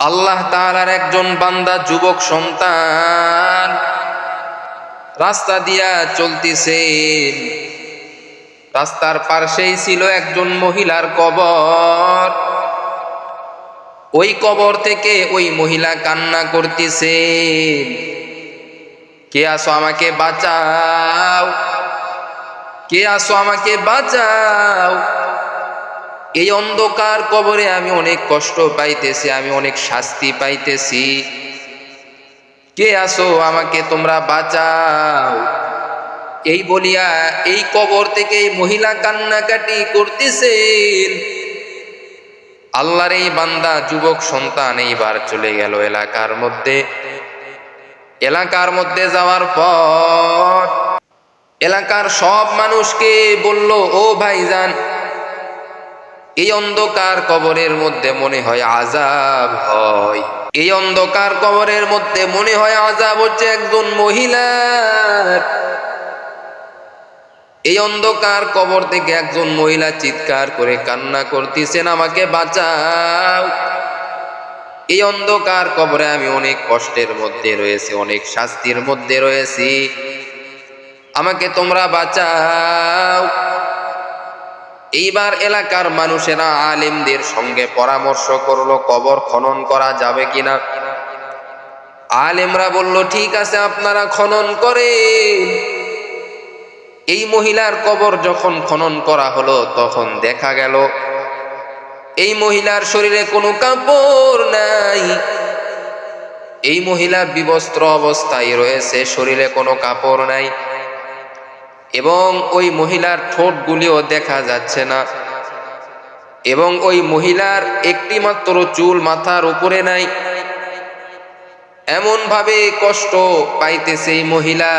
আল্লাহ তাআলার একজন বান্দা, যুবক, সন্তান, রাস্তা দিয়া চলতেছেন রাস্তার পাশেই ছিল একজন মহিলার কবর। ওই কবর থেকে ওই মহিলা কান্না করতেছেন কে আসো আমাকে বাঁচাও? কে আসো আমাকে বাঁচাও? এই অন্ধকার কবরে আমি অনেক কষ্ট পাইতেছি, আমি অনেক শাস্তি পাইতেছি। কে আসো আমাকে তোমরা বাঁচাও। এই বলিয়া এই কবর থেকে মহিলা কান্নাকাটি করতেছেন। আল্লাহর এই বান্দা, যুবক সন্তান এইবার চলে গেল এলাকার মধ্যে। এলাকার মধ্যে যাওয়ার পর এলাকার সব মানুষকে বলল, ও ভাইজান এই অন্ধকার কবরের মধ্যে মনে হয় আজাব হয়। এই অন্ধকার কবরের মধ্যে মনে হয় আজাব হচ্ছে একজন মহিলার এই অন্ধকার কবর থেকে একজন মহিলা চিৎকার করে কান্না করতেছেন, আমাকে বাঁচাও। এই অন্ধকার কবরে আমি অনেক কষ্টের মধ্যে রয়েছে, অনেক শাস্তির মধ্যে রয়েছি। আমাকে তোমরা বাঁচাও। এইবার এলাকার মানুষেরা আলেমদের সঙ্গে পরামর্শ করল, কবর খনন করা যাবে কিনা। আলেমরা বলল, ঠিক আছে, আপনারা খনন করে এই মহিলার কবর যখন খনন করা হলো, তখন দেখা গেল, এই মহিলার শরীরে কোনো কাপড় নাই। এই মহিলা বিবস্ত্র অবস্থায় রয়েছে, শরীরে কোনো কাপড় নাই। এবং ওই মহিলার ঠোঁটগুলিও দেখা যাচ্ছে না। এবং ওই মহিলার একটি মাত্র চুল মাথার উপরে নাই। এমন ভাবে কষ্ট পাইতেছে এই মহিলা।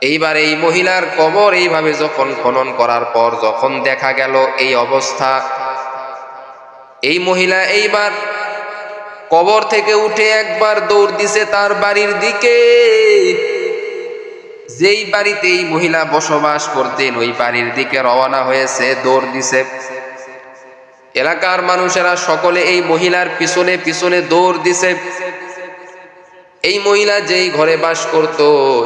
এইবার এই মহিলার কবর এইভাবে যখন খনন করার পর যখন দেখা গেল এই অবস্থা, এই মহিলা এইবার কবর থেকে উঠে একবার দৌড় দিছে তার বাড়ির দিকে। যেই বাড়িতে এই মহিলা বসবাস করতেন, ওই বাড়ির দিকে রওনা হয়েছে, দৌড় দিছে। এলাকার মানুষেরা সকলে এই মহিলার পিছনে পিছনে দৌড় দিছে। এই মহিলা যেই ঘরে বাস করত,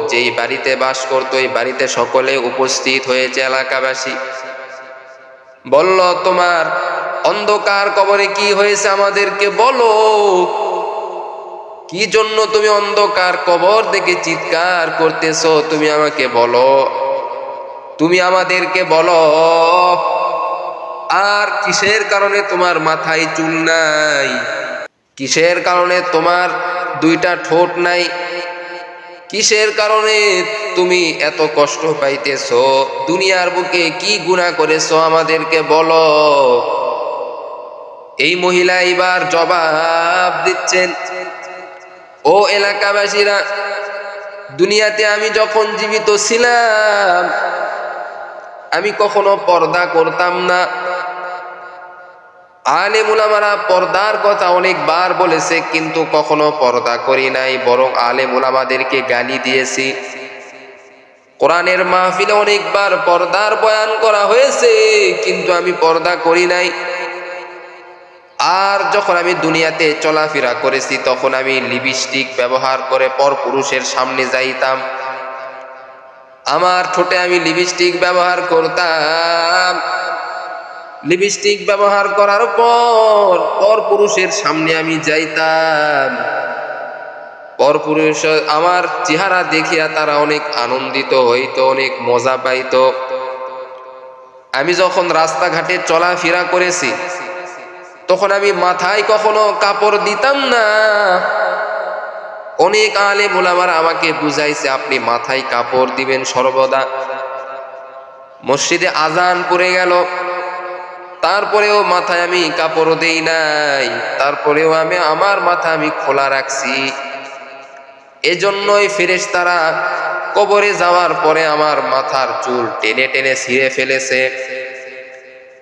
যেই বাড়িতে বাস করত, এই বাড়িতে সকলে উপস্থিত হয়েছে এলাকাবাসী। বলল, তোমার অন্ধকার কবরে কি হয়েছে আমাদেরকে বলো কি জন্য তুমি অন্ধকার কবর থেকে চিৎকার করতেছ? তুমি আমাকে বলো। তুমি আমাদেরকে বলো। আর কিসের কারণে তোমার মাথায় চুল নাই? কিসের কারণে তোমার দুইটা ঠোঁট নাই? কিসের কারণে তুমি এত কষ্ট পাইতেছ? দুনিয়ার বুকে কি গুণা করেছ আমাদেরকে বলো। এই মহিলা এবার জবাব দিচ্ছেন ও এলাকাবাসীরা, দুনিয়াতে আমি যখন জীবিত ছিলাম, আমি কখনো পর্দা করতাম না। আলে মুলামারা পর্দার কথা অনেকবার বলেছে, কিন্তু কখনো পর্দা করি নাই, বরং আলে মুলামাদেরকে গালি দিয়েছি। কোরআনের মাহফিলে অনেকবার পর্দার বয়ান করা হয়েছে, কিন্তু আমি পর্দা করি নাই। আর যখন আমি দুনিয়াতে চলাফেরা করেছি, তখন আমি লিপস্টিক ব্যবহার করে পর পুরুষের সামনে যাইতাম। আমার ঠোঁটে আমি লিপস্টিক ব্যবহার করতাম। লিপস্টিক ব্যবহার করার পর পর পুরুষের সামনে আমি যাইতাম। পর পুরুষ আমার চেহারা দেখিয়া তারা অনেক আনন্দিত হইত, অনেক মজা পাইতো। আমি যখন রাস্তাঘাটে চলাফেরা করেছি তখন আমি মাথায় কখনো কাপড় দিতাম না। অনেক আলে মোলামার আমাকে বুঝাইছে, আপনি মাথায় কাপড় দিবেন সর্বদা। মসজিদে আজান পড়ে গেল। তারপরেও মাথায় আমি কাপড় দেই নাই। তারপরেও আমি, আমার মাথা আমি খোলা রাখছি। এজন্যই ফেরেশ তারা কবরে যাওয়ার পরে আমার মাথার চুল টেনে টেনে ছিঁড়ে ফেলেছে।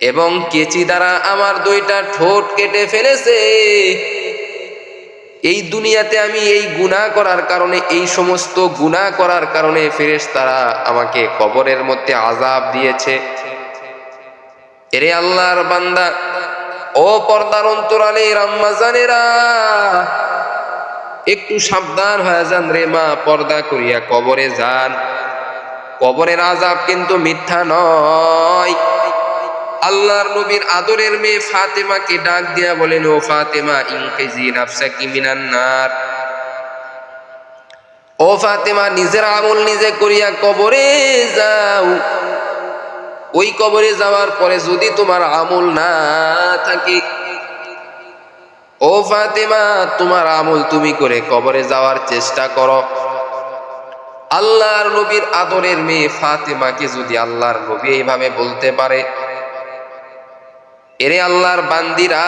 এবং কেচি দ্বারা আমার দুইটা ঠোঁট কেটে ফেলেছে। এই দুনিয়াতে আমি এই গুনাহ করার কারণে, এই সমস্ত গুনাহ করার কারণে ফেরেশ তারা আমাকে কবরের মধ্যে আজাব দিয়েছে। এরে আল্লাহর বান্দা, ও পর্দার অন্তরালে রাম্মা জানেরা একটু সাবধান হয়ে যান রে মা, পর্দা করিয়া কবরে যান। কবরের আজাব কিন্তু মিথ্যা নয়। আল্লাহর নবীর আদরের মেয়ে ফাতেমাকে ডাক দিয়া বলেন, ও ফাতেমা, ইনকেজি নাফসাকি মিনান নার। ও ফাতেমা, নিজের আমল নিজে করিয়া কবরে যাও। ওই কবরে যাওয়ার পরে যদি তোমার আমল না থাকে। ও ফাতেমা, তোমার আমল তুমি করে কবরে যাওয়ার চেষ্টা করো। আল্লাহর নবীর আদরের মেয়ে ফাতেমাকে যদি আল্লাহর নবী এইভাবে বলতে পারে এরে আল্লাহর বান্দিরা,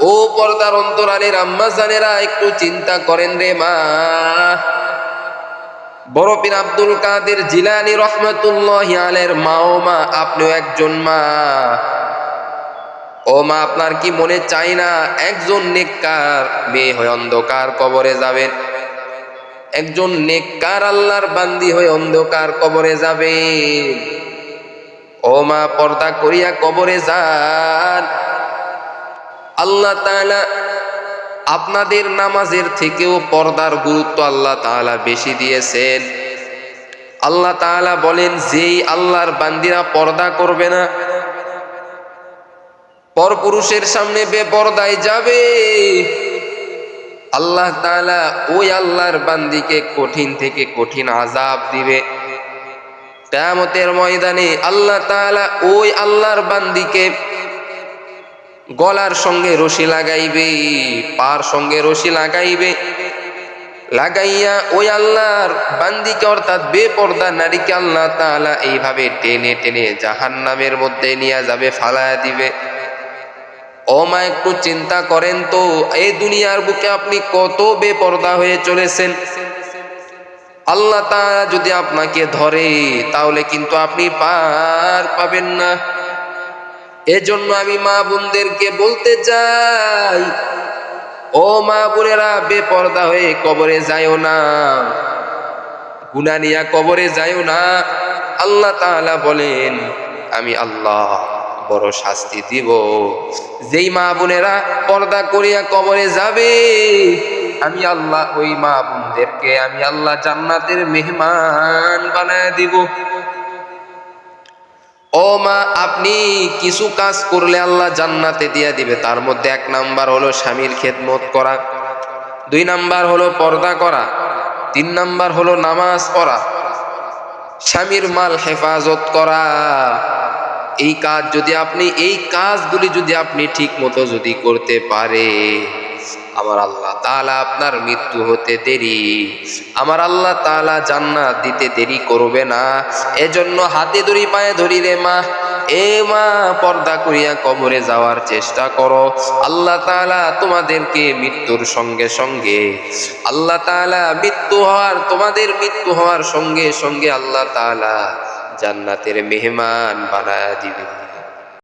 ও পর্দার অন্তরালের আম্মা জানেরা একটু চিন্তা করেন রে মা। বড় পীর আব্দুল কাদের জিলানি রহমতুল্লাহ আলের মা ও মা, আপনিও একজন মা। ও মা, আপনার কি মনে চাই না একজন নেককার মেয়ে হয়ে অন্ধকার কবরে যাবেন একজন নেককার আল্লাহর বান্দি হয়ে অন্ধকার কবরে যাবে। ও মা, পর্দা করিয়া কবরে যান। আল্লাহ আপনাদের নামাজের থেকেও পর্দার গুরুত্ব আল্লাহ তাআলা বেশি দিয়েছেন। আল্লাহ তাআলা বলেন, যেই আল্লাহর বান্দিরা পর্দা করবে না, পরপুরুষের সামনে বেপর্দায় যাবে। আল্লাহ তাআলা ওই আল্লাহর বান্দিকে কঠিন থেকে কঠিন আজাব দিবে। কেয়ামতের ময়দানে আল্লাহ তাআলা ওই আল্লাহর বান্দিকে গলার সঙ্গে রশি লাগাইবে, পার সঙ্গে রশি লাগাইবে। লাগাইয়া ওই আল্লাহর বান্দিকে অর্থাৎ বেপর্দা নারীকে আল্লাহ তাআলা এইভাবে টেনে টেনে জাহান্নামের মধ্যে নিয়ে যাবে ফালায়া দিবে। ও মা, একটু চিন্তা করেন তো, এই দুনিয়ার বুকে আপনি কত বেপর্দা হয়ে চলেছেন? আল্লাহ তাআলা যদি আপনাকে ধরে, তাহলে কিন্তু আপনি পার পাবেন না। এজন্য আমি মা বোনদেরকে বলতে চাই, ও মা বোনেরা, বেপর্দা হয়ে কবরে যায়ও না গুনা নিয়া কবরে যায়ও না। আল্লাহ তাআলা বলেন, আমি আল্লাহ বড় শাস্তি দিব। যেই মা বোনেরা পর্দা করিয়া কবরে যাবে আমি আল্লাহ ওই মা বোনদেরকে, আমি আল্লাহ জান্নাতের মেহমান বানায় দিব। ও মা, আপনি কিছু কাজ করলে আল্লাহ জান্নাতে দিয়ে দিবে। তার মধ্যে এক নাম্বার হলো স্বামীর খেদমত করা, দুই নাম্বার হলো পর্দা করা, তিন নাম্বার হলো নামাজ পড়া, স্বামীর মাল হেফাজত করা। এই কাজ যদি আপনি, এই কাজগুলি যদি আপনি ঠিক মতো যদি করতে পারে আমার আল্লাহ তাআলা আপনার মৃত্যু হতে দেরি। আমার আল্লাহ তাআলা জান্নাত দিতে দেরি করবে না। এজন্য হাতে ধরি, পায়ে ধরি রে মা। এ মা, পর্দা করিয়া কবরে যাওয়ার চেষ্টা করো। আল্লাহ তাআলা তোমাদেরকে মৃত্যুর সঙ্গে সঙ্গে, আল্লাহ তাআলা মৃত্যু হওয়ার, তোমাদের মৃত্যু হওয়ার সঙ্গে সঙ্গে আল্লাহ তাআলা জান্নাতের মেহমান বানায়া দিবে